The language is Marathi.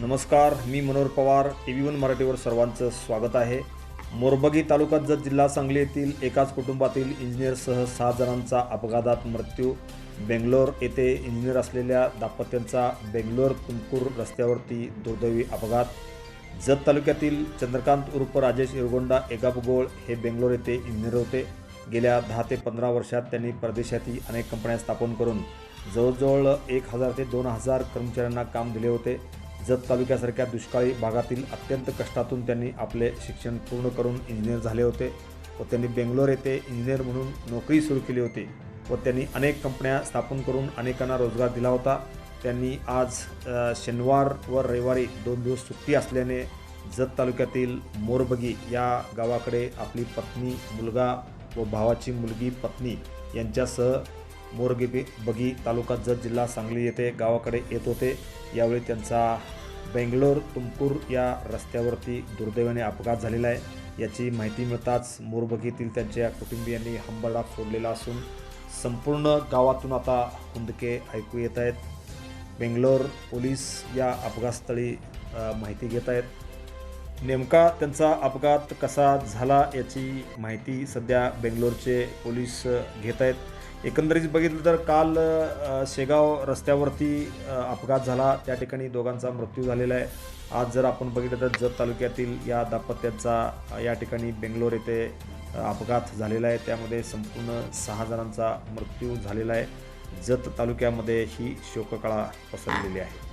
नमस्कार मी Manohar Pawar T V one मराठीवर सर्वांचं स्वागत आहे. मोरबगी तालुक्यात जत जिल्हा सांगली येथील एकाच कुटुंबातील इंजिनियरसह सहा जणांचा अपघातात मृत्यू. बेंगलोर येथे इंजिनियर असलेल्या दाम्पत्यांचा बेंगलोर तुमकूर रस्त्यावरती दुर्दैवी अपघात. जत तालुक्यातील चंद्रकांत उर्फ राजेश इरगोंडा एगाबगोळ हे बेंगलोर येथे इंजिनियर होते. गेल्या दहा ते पंधरा वर्षात त्यांनी परदेशातही अनेक कंपन्या स्थापन करून जवळजवळ एक हजार ते दोन हजार कर्मचाऱ्यांना काम दिले होते. जत तालुक्यासारख्या दुष्काळी भागातील अत्यंत कष्टातून त्यांनी आपले शिक्षण पूर्ण करून इंजिनियर झाले होते व त्यांनी बेंगलोर येथे इंजिनियर म्हणून नोकरी सुरू केली होती व त्यांनी अनेक कंपन्या स्थापन करून अनेकांना रोजगार दिला होता. त्यांनी आज शनिवार व रविवारी दोन दिवस सुट्टी असल्याने जत तालुक्यातील मोरबगी या गावाकडे आपली पत्नी मुलगा व भावाची मुलगी पत्नी यांच्यासह मोरगी बगी तालुका जत जिल्हा सांगली येथे गावाकडे येत होते. यावेळी त्यांचा बेंगलोर तुमकूर या रस्त्यावरती दुर्दैवाने अपघात झालेला आहे. याची माहिती मिळताच मोरबगीतील त्यांच्या कुटुंबियांनी हंबरडा फोडलेला असून संपूर्ण गावातून आता हुंदके ऐकू येत आहेत. बेंगलोर पोलीस या अपघातस्थळी माहिती घेत आहेत. नेमका त्यांचा अपघात कसा झाला याची माहिती सध्या बेंगलोरचे पोलीस घेत आहेत. एकंदरीत बघितलं तर काल शेगाव रस्त्यावरती अपघात झाला. त्या ठिकाणी दोघांचा मृत्यू झालेला आहे. आज जर आपण बघितलं तर जत तालुक्यातील या दाम्पत्याचा या ठिकाणी बेंगलोर येथे अपघात झालेला आहे. त्यामध्ये संपूर्ण सहा जणांचा मृत्यू झालेला आहे. जत तालुक्यामध्ये ही शोककळा पसरलेली आहे.